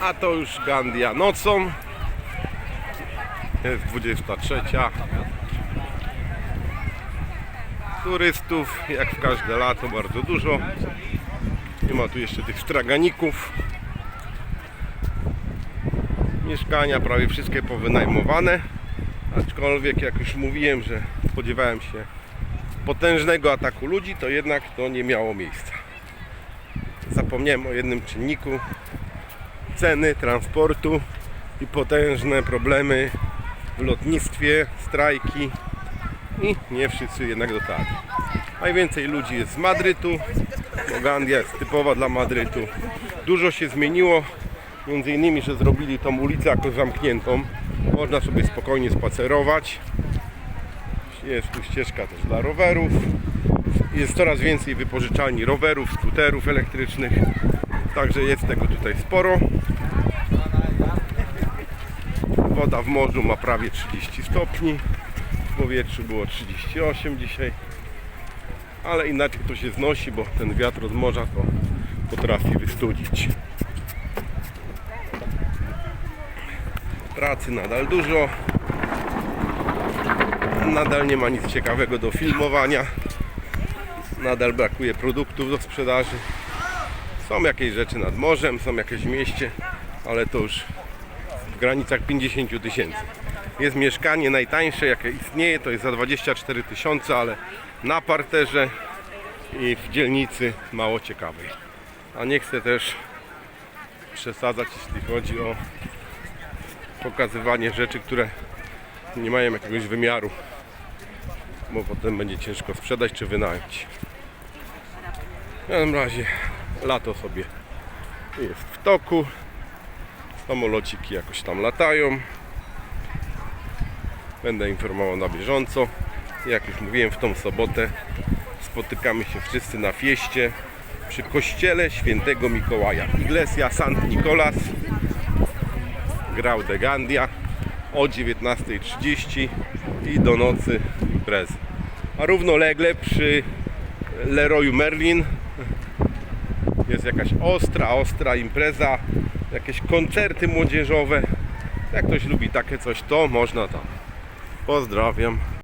A to już Gandia nocą. Jest 23. Turystów, jak w każde lato, bardzo dużo. Nie ma tu jeszcze tych straganików. Mieszkania prawie wszystkie powynajmowane. Aczkolwiek, jak już mówiłem, że spodziewałem się potężnego ataku ludzi, to jednak to nie miało miejsca. Zapomniałem o jednym czynniku ceny transportu i potężne problemy w lotnictwie, strajki i nie wszyscy jednak dotarli. Najwięcej ludzi jest z Madrytu, Gandia jest typowa dla Madrytu. Dużo się zmieniło, między innymi, że zrobili tą ulicę jako zamkniętą. Można sobie spokojnie spacerować. Jest tu ścieżka też dla rowerów. Jest coraz więcej wypożyczalni rowerów, skuterów elektrycznych. Także jest tego tutaj sporo. Woda w morzu ma prawie 30 stopni. W powietrzu było 38 dzisiaj. Ale inaczej to się znosi, bo ten wiatr od morza to potrafi wystudzić. Pracy nadal dużo. Nadal nie ma nic ciekawego do filmowania. Nadal brakuje produktów do sprzedaży. Są jakieś rzeczy nad morzem, są jakieś w mieście, ale to już w granicach 50 tysięcy. Jest mieszkanie najtańsze, jakie istnieje, to jest za 24 tysiące, ale na parterze i w dzielnicy mało ciekawej. A nie chcę też przesadzać, jeśli chodzi o pokazywanie rzeczy, które nie mają jakiegoś wymiaru, bo potem będzie ciężko sprzedać czy wynająć. W każdym razie lato sobie jest w toku. Samolociki jakoś tam latają. Będę informował na bieżąco. Jak już mówiłem, w tą sobotę spotykamy się wszyscy na fieście przy kościele świętego Mikołaja. Iglesia Sant Nicolas grał de Gandia o 19.30 i do nocy imprezy. A równolegle przy Leroyu Merlin jest jakaś ostra, ostra impreza, jakieś koncerty młodzieżowe. Jak ktoś lubi takie coś, to można tam. Pozdrawiam.